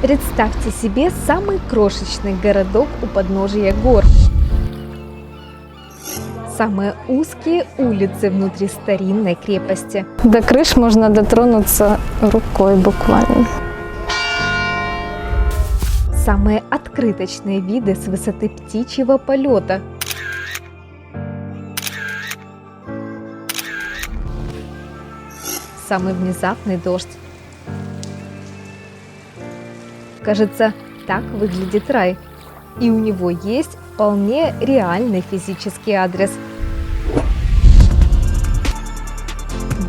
Представьте себе самый крошечный городок у подножия гор. Самые узкие улицы внутри старинной крепости. До крыш можно дотронуться рукой буквально. Самые открыточные виды с высоты птичьего полета. Самый внезапный дождь. Кажется, так выглядит рай. И у него есть вполне реальный физический адрес.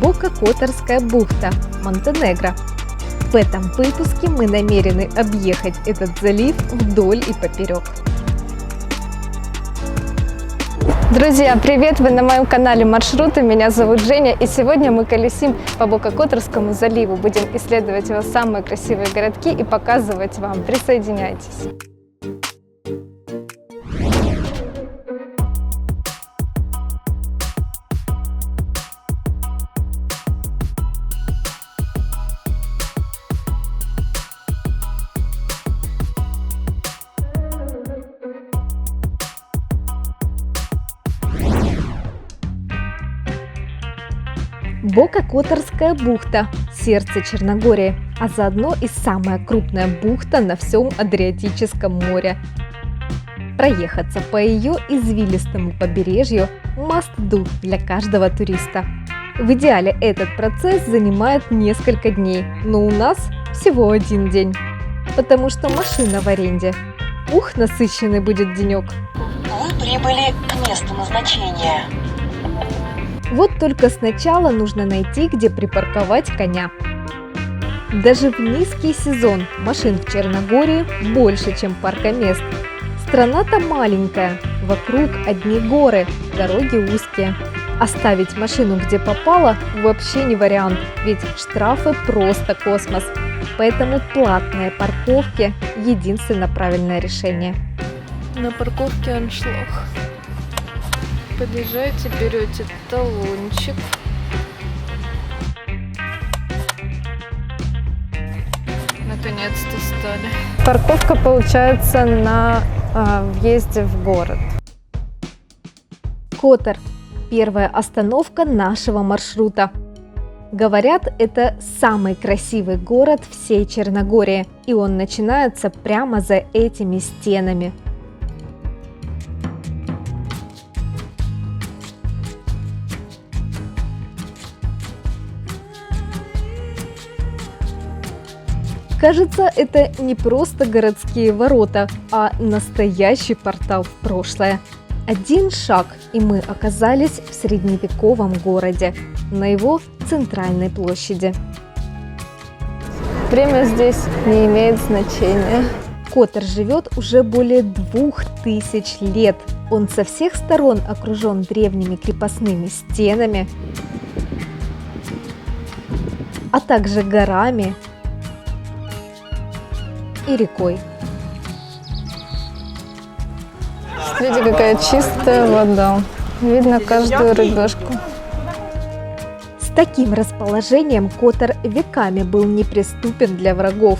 Бока-Которская бухта, Монтенегро. В этом выпуске мы намерены объехать этот залив вдоль и поперек. Друзья, привет! Вы на моем канале Маршруты. Меня зовут Женя, и сегодня мы колесим по Бококоторскому заливу. Будем исследовать его самые красивые городки и показывать вам. Присоединяйтесь! Бока-Которская бухта – сердце Черногории, а заодно и самая крупная бухта на всем Адриатическом море. Проехаться по ее извилистому побережью – must do для каждого туриста. В идеале этот процесс занимает несколько дней, но у нас всего один день. Потому что машина в аренде. Ух, насыщенный будет денек. Вы прибыли к месту назначения. Вот только сначала нужно найти, где припарковать коня. Даже в низкий сезон машин в Черногории больше, чем парка мест. Страна-то маленькая, вокруг одни горы, дороги узкие. Оставить машину где попало вообще не вариант, ведь штрафы просто космос. Поэтому платные парковки – единственно правильное решение. На парковке аншлаг. Подъезжаете, берете талончик. Наконец-то стали. Парковка получается на а, въезде в город. Котор – первая остановка нашего маршрута. Говорят, это самый красивый город всей Черногории, и он начинается прямо за этими стенами. Кажется, это не просто городские ворота, а настоящий портал в прошлое. Один шаг, и мы оказались в средневековом городе, на его центральной площади. Время здесь не имеет значения. Котор живет уже более двух тысяч лет. Он со всех сторон окружен древними крепостными стенами, а также горами, и рекой. Смотрите, какая чистая вода. Видно каждую рыбешку. С таким расположением Котор веками был неприступен для врагов.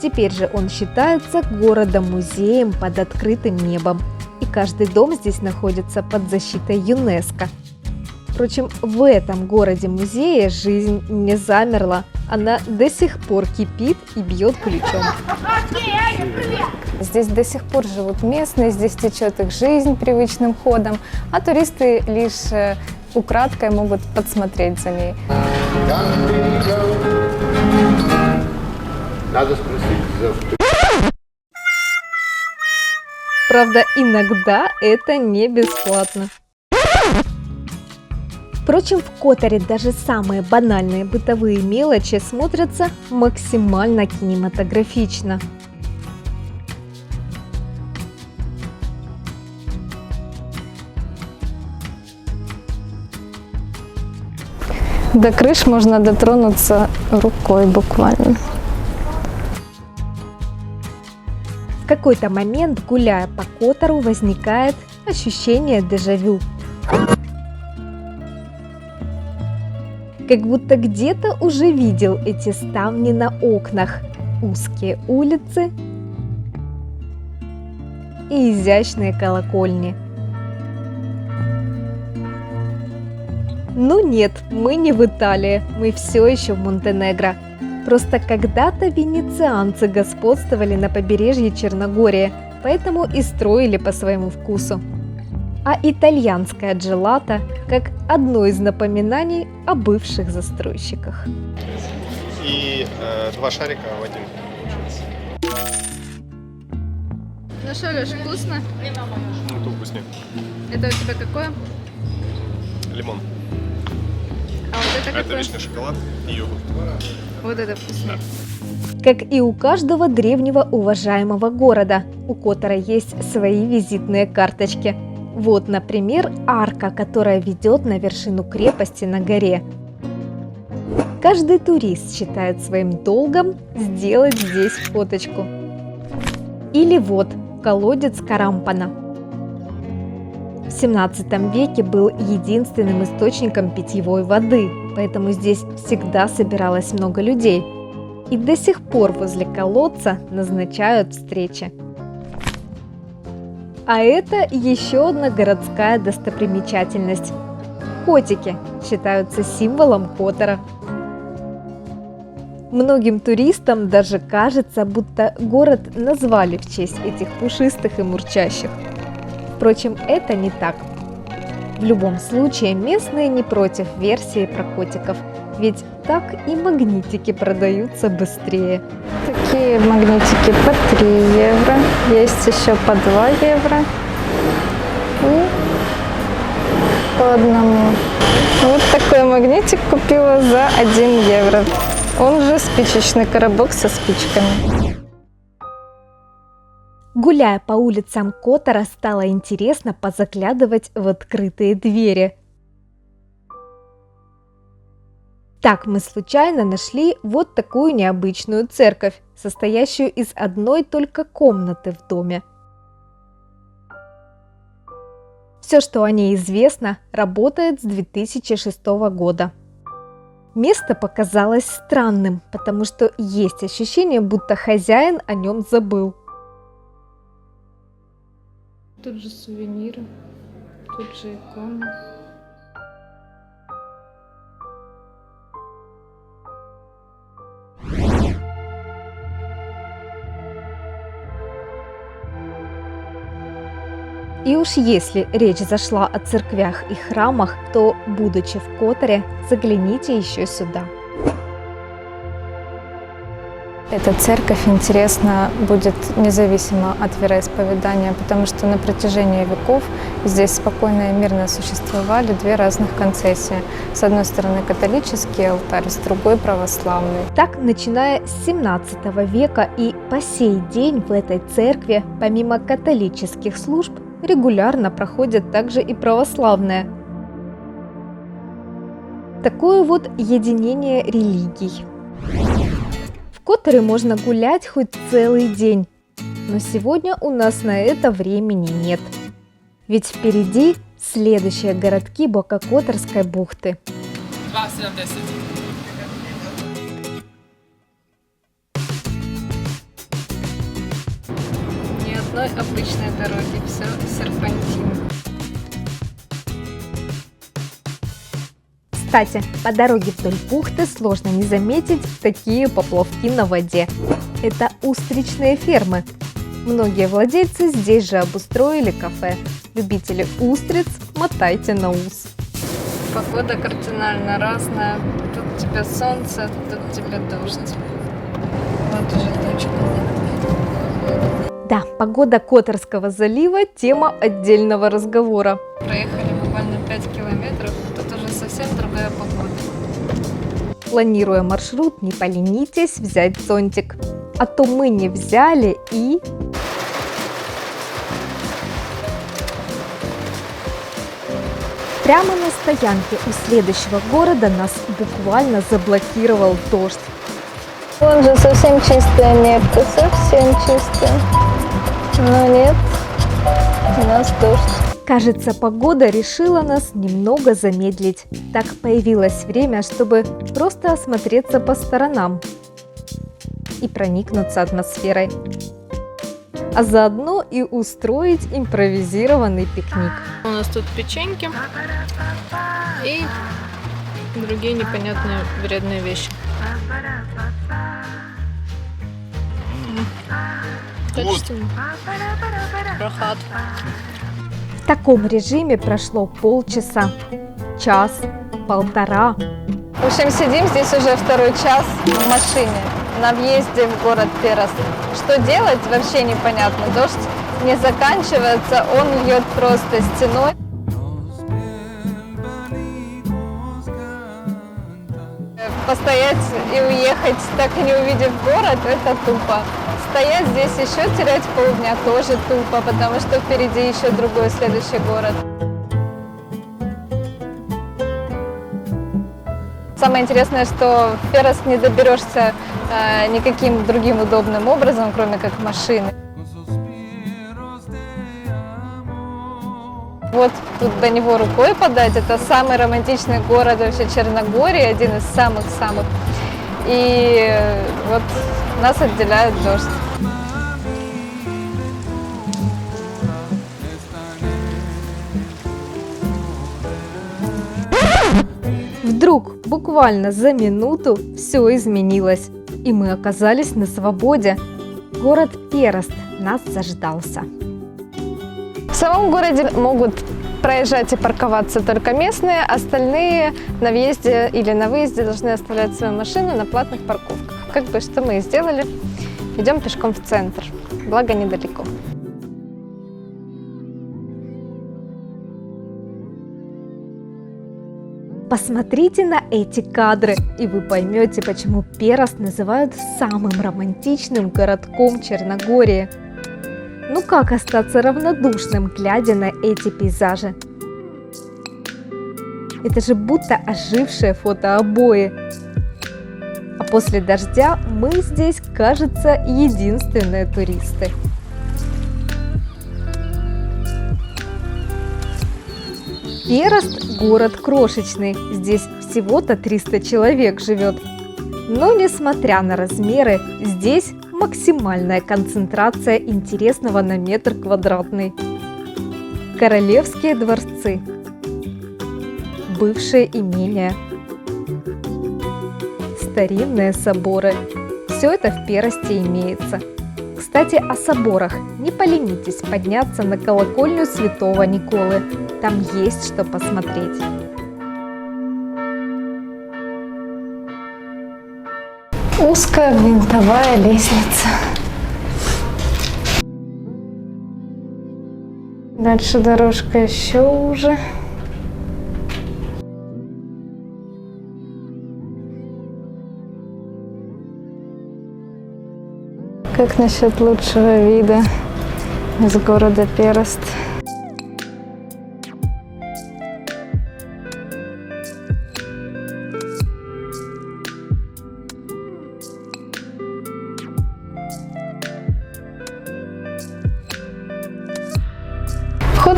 Теперь же он считается городом-музеем под открытым небом. И каждый дом здесь находится под защитой ЮНЕСКО. Впрочем, в этом городе-музее жизнь не замерла. Она до сих пор кипит и бьет ключом. Здесь до сих пор живут местные, здесь течет их жизнь привычным ходом, а туристы лишь э, украдкой могут подсмотреть за ней. Надо спросить за Правда, иногда это не бесплатно. Впрочем, в Которе даже самые банальные бытовые мелочи смотрятся максимально кинематографично. До крыш можно дотронуться рукой буквально. В какой-то момент, гуляя по Котору, возникает ощущение дежавю. Как будто где-то уже видел эти ставни на окнах. узкие улицы и изящные колокольни. Ну нет, мы не в Италии, мы все еще в Монтенегро. Просто когда-то венецианцы господствовали на побережье Черногории, поэтому и строили по своему вкусу. А итальянская джелата как одно из напоминаний о бывших застройщиках. И э, два шарика в один. Ну что, Леш, вкусно? Это вкуснее. Это у тебя какое? Лимон. А вот это Это какое? вишня шоколад и йогурт. Вот это вкуснее. Как и у каждого древнего уважаемого города, у Котора есть свои визитные карточки. Вот, например, арка, которая ведет на вершину крепости на горе. Каждый турист считает своим долгом сделать здесь фоточку. Или вот колодец Карампана. В 17 веке был единственным источником питьевой воды, поэтому здесь всегда собиралось много людей. И до сих пор возле колодца назначают встречи. А это еще одна городская достопримечательность. Котики считаются символом Котора. Многим туристам даже кажется, будто город назвали в честь этих пушистых и мурчащих. Впрочем, это не так. В любом случае, местные не против версии про котиков, ведь так и магнитики продаются быстрее. Такие магнитики по 3 евро. Есть еще по 2 евро. И по одному. Вот такой магнитик купила за 1 евро. Он же спичечный коробок со спичками. Гуляя по улицам Котора, стало интересно позаглядывать в открытые двери. Так мы случайно нашли вот такую необычную церковь, состоящую из одной только комнаты в доме. Все, что о ней известно, работает с 2006 года. Место показалось странным, потому что есть ощущение, будто хозяин о нем забыл. Тут же сувениры, тут же иконы. И уж если речь зашла о церквях и храмах, то, будучи в Которе, загляните еще сюда. Эта церковь интересна будет независимо от вероисповедания, потому что на протяжении веков здесь спокойно и мирно существовали две разных концессии. С одной стороны католический алтарь, с другой православный. Так, начиная с 17 века и по сей день в этой церкви, помимо католических служб, регулярно проходят также и православные. Такое вот единение религий. В Которе можно гулять хоть целый день, но сегодня у нас на это времени нет. Ведь впереди следующие городки Бококоторской бухты. 2,70. Одной обычной дороги, все серпантин. Кстати, по дороге вдоль бухты сложно не заметить такие поплавки на воде. Это устричные фермы. Многие владельцы здесь же обустроили кафе. Любители устриц, мотайте на ус. Погода кардинально разная. Тут тебе солнце, тут тебе дождь. Вот уже точка. Да, погода Которского залива – тема отдельного разговора. Проехали буквально 5 километров, тут уже совсем другая погода. Планируя маршрут, не поленитесь взять зонтик. А то мы не взяли и... Прямо на стоянке у следующего города нас буквально заблокировал дождь. Вон же совсем чистое место, совсем чистое. Но нет, у нас дождь. Кажется, погода решила нас немного замедлить. Так появилось время, чтобы просто осмотреться по сторонам. и проникнуться атмосферой. А заодно и устроить импровизированный пикник. У нас тут печеньки и другие непонятные вредные вещи. Качественно. Рахат. В таком режиме прошло полчаса, час, полтора. В общем, сидим здесь уже второй час в машине на въезде в город Перост. Что делать, вообще непонятно. Дождь не заканчивается, он льет просто стеной. Постоять и уехать, так и не увидев город, это тупо. Стоять здесь еще терять полдня тоже тупо, потому что впереди еще другой следующий город. Самое интересное, что в Перос не доберешься э, никаким другим удобным образом, кроме как машины. Вот тут до него рукой подать. Это самый романтичный город вообще Черногории, один из самых-самых. И вот нас отделяет дождь. Вдруг, буквально за минуту, все изменилось, и мы оказались на свободе. Город Перост нас заждался. Самом городе могут проезжать и парковаться только местные, остальные на въезде или на выезде должны оставлять свою машину на платных парковках. Как бы что мы и сделали. Идем пешком в центр, благо недалеко. Посмотрите на эти кадры, и вы поймете, почему Перост называют самым романтичным городком Черногории. Ну как остаться равнодушным, глядя на эти пейзажи? Это же будто ожившие фотообои. А после дождя мы здесь, кажется, единственные туристы. Перост – город крошечный, здесь всего-то 300 человек живет. Но несмотря на размеры, здесь максимальная концентрация интересного на метр квадратный. Королевские дворцы, бывшие имения, старинные соборы. Все это в Перосте имеется. Кстати, о соборах. Не поленитесь подняться на колокольню Святого Николы. Там есть что посмотреть. Узкая винтовая лестница. Дальше дорожка еще уже. Как насчет лучшего вида из города Перост?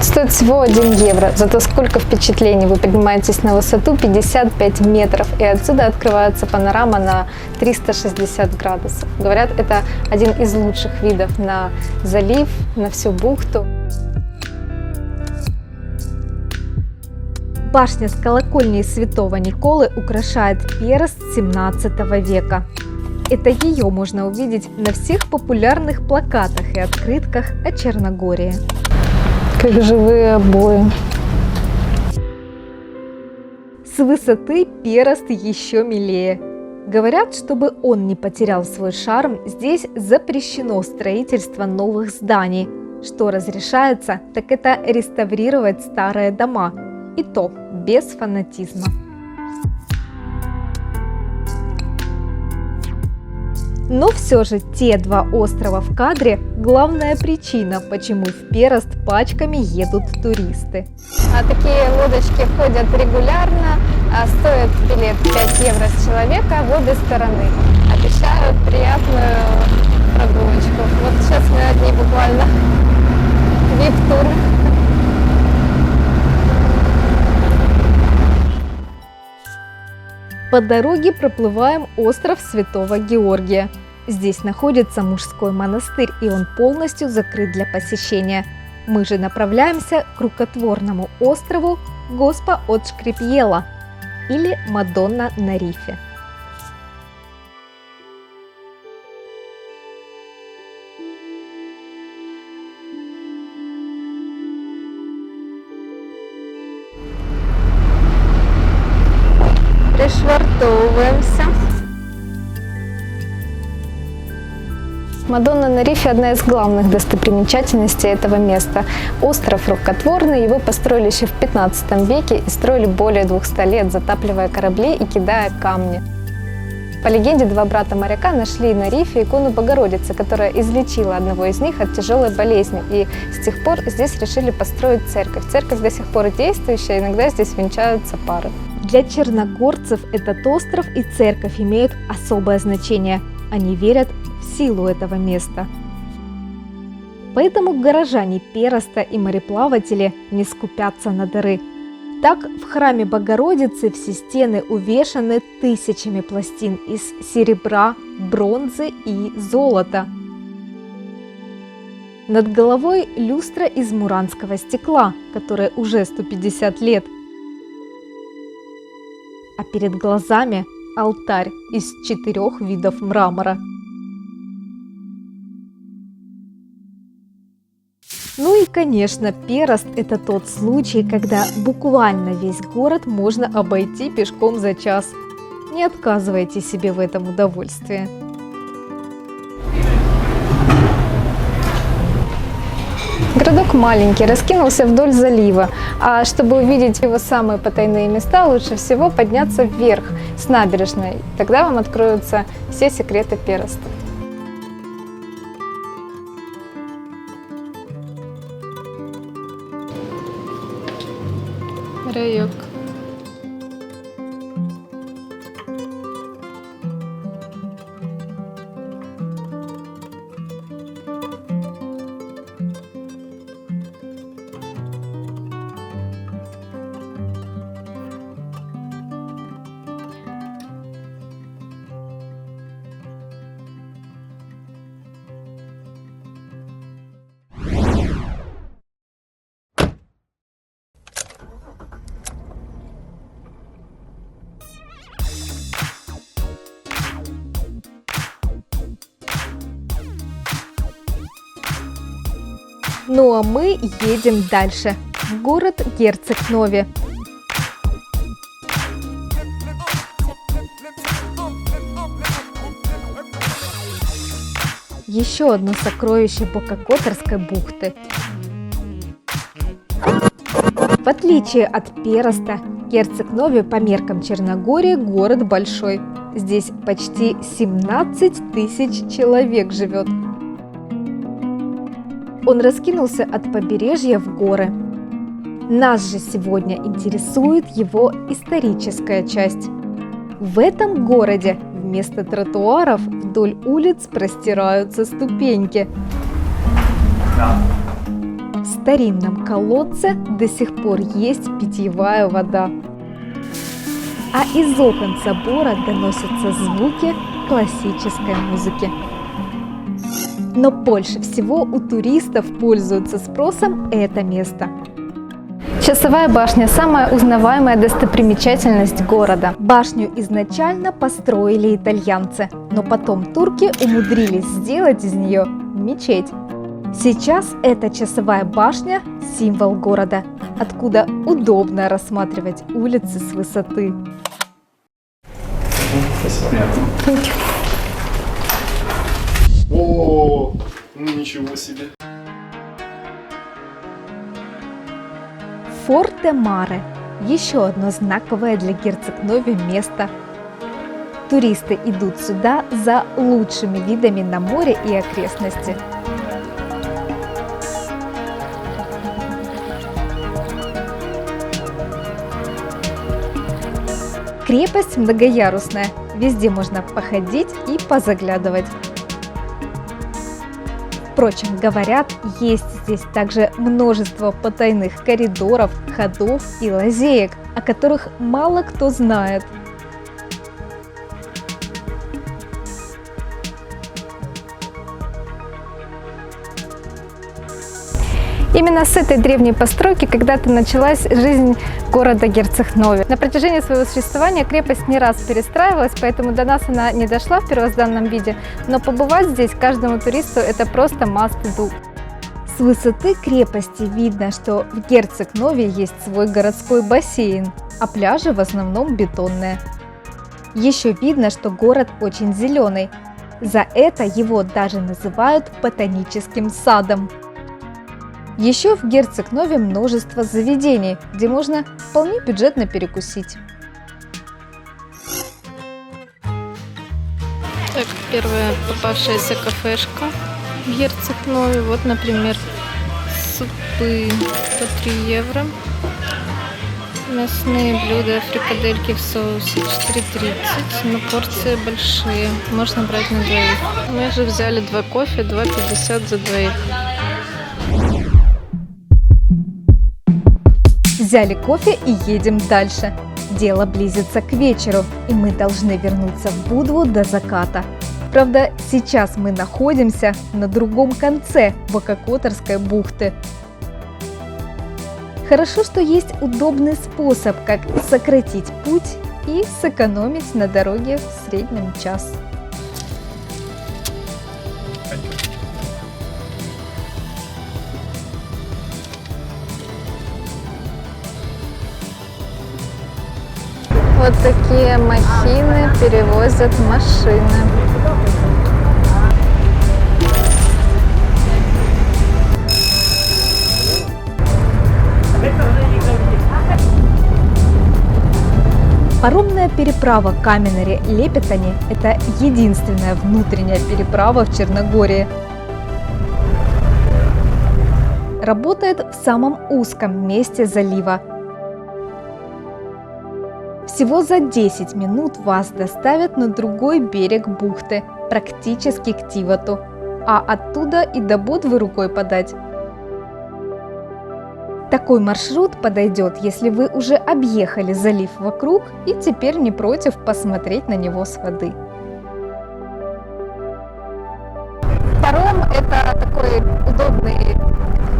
Вход стоит всего 1 евро, зато сколько впечатлений. Вы поднимаетесь на высоту 55 метров, и отсюда открывается панорама на 360 градусов. Говорят, это один из лучших видов на залив, на всю бухту. Башня с колокольней Святого Николы украшает Перост 17 века. Это ее можно увидеть на всех популярных плакатах и открытках о Черногории. Как живые обои. С высоты Перост еще милее. Говорят, чтобы он не потерял свой шарм, здесь запрещено строительство новых зданий. Что разрешается, так это реставрировать старые дома. И то без фанатизма. Но все же те два острова в кадре – главная причина, почему в Перост пачками едут туристы. А такие лодочки ходят регулярно, а стоит билет 5 евро с человека в обе стороны. Обещают приятную прогулочку. Вот сейчас мы одни буквально вип-тур. По дороге проплываем остров Святого Георгия. Здесь находится мужской монастырь, и он полностью закрыт для посещения. Мы же направляемся к рукотворному острову Госпа от Шкрипьела или Мадонна на рифе. Пришвартовываемся. Мадонна на рифе – одна из главных достопримечательностей этого места. Остров рукотворный, его построили еще в 15 веке и строили более 200 лет, затапливая корабли и кидая камни. По легенде, два брата моряка нашли на рифе икону Богородицы, которая излечила одного из них от тяжелой болезни. И с тех пор здесь решили построить церковь. Церковь до сих пор действующая, иногда здесь венчаются пары. Для черногорцев этот остров и церковь имеют особое значение. Они верят в силу этого места. Поэтому горожане Пероста и мореплаватели не скупятся на дары. Так, в храме Богородицы все стены увешаны тысячами пластин из серебра, бронзы и золота. Над головой люстра из муранского стекла, которая уже 150 лет. А перед глазами алтарь из четырех видов мрамора. Ну и, конечно, Перост – это тот случай, когда буквально весь город можно обойти пешком за час. Не отказывайте себе в этом удовольствии. Городок маленький, раскинулся вдоль залива, а чтобы увидеть его самые потайные места, лучше всего подняться вверх с набережной. Тогда вам откроются все секреты Пероста. Райок. А мы едем дальше, в город Герцег-Нови. Еще одно сокровище Бококоторской бухты. В отличие от Пероста, Герцег-Нови по меркам Черногории город большой. Здесь почти 17 тысяч человек живет. Он раскинулся от побережья в горы. Нас же сегодня интересует его историческая часть. В этом городе вместо тротуаров вдоль улиц простираются ступеньки. В старинном колодце до сих пор есть питьевая вода. А из окон собора доносятся звуки классической музыки. Но больше всего у туристов пользуется спросом это место. Часовая башня – самая узнаваемая достопримечательность города. Башню изначально построили итальянцы, но потом турки умудрились сделать из нее мечеть. Сейчас эта часовая башня – символ города, откуда удобно рассматривать улицы с высоты. О, ну ничего себе. Форте Маре – еще одно знаковое для Герцег-Нови место. Туристы идут сюда за лучшими видами на море и окрестности. Крепость многоярусная, везде можно походить и позаглядывать. Впрочем, говорят, есть здесь также множество потайных коридоров, ходов и лазеек, о которых мало кто знает. Именно с этой древней постройки когда-то началась жизнь города Герцехнове. На протяжении своего существования крепость не раз перестраивалась, поэтому до нас она не дошла в первозданном виде, но побывать здесь каждому туристу это просто must do. С высоты крепости видно, что в Герцег-Нове есть свой городской бассейн, а пляжи в основном бетонные. Еще видно, что город очень зеленый. За это его даже называют ботаническим садом. Еще в Герцег-Нове множество заведений, где можно вполне бюджетно перекусить. Так, первая попавшаяся кафешка в Герцег-Нове. Вот, например, супы по 3 евро. Мясные блюда, фрикадельки в соусе 4,30, но порции большие, можно брать на двоих. Мы же взяли два кофе, 2,50 за двоих. Взяли кофе и едем дальше. Дело близится к вечеру, и мы должны вернуться в Будву до заката. Правда, сейчас мы находимся на другом конце Вакакоторской бухты. Хорошо, что есть удобный способ, как сократить путь и сэкономить на дороге в среднем час. Вот такие махины перевозят машины. Паромная переправа Каменери-Лепетани – это единственная внутренняя переправа в Черногории. Работает в самом узком месте залива. Всего за 10 минут вас доставят на другой берег бухты, практически к Тивату, а оттуда и до Будвы рукой подать. Такой маршрут подойдет, если вы уже объехали залив вокруг и теперь не против посмотреть на него с воды. Паром – это такой удобный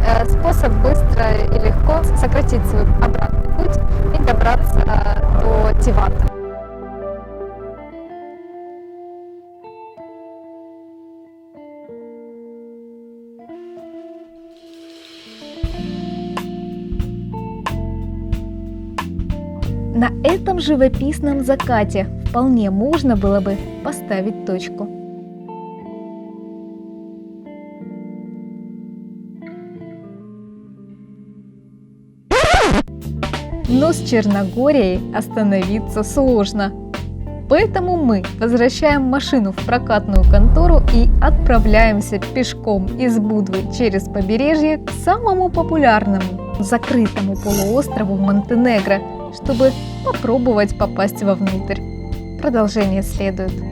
э, способ быстро и легко сократить свой обратный путь и добраться до Тивата. На этом живописном закате вполне можно было бы поставить точку. Но с Черногорией остановиться сложно. Поэтому мы возвращаем машину в прокатную контору и отправляемся пешком из Будвы через побережье к самому популярному закрытому полуострову Монтенегро, чтобы попробовать попасть вовнутрь. Продолжение следует.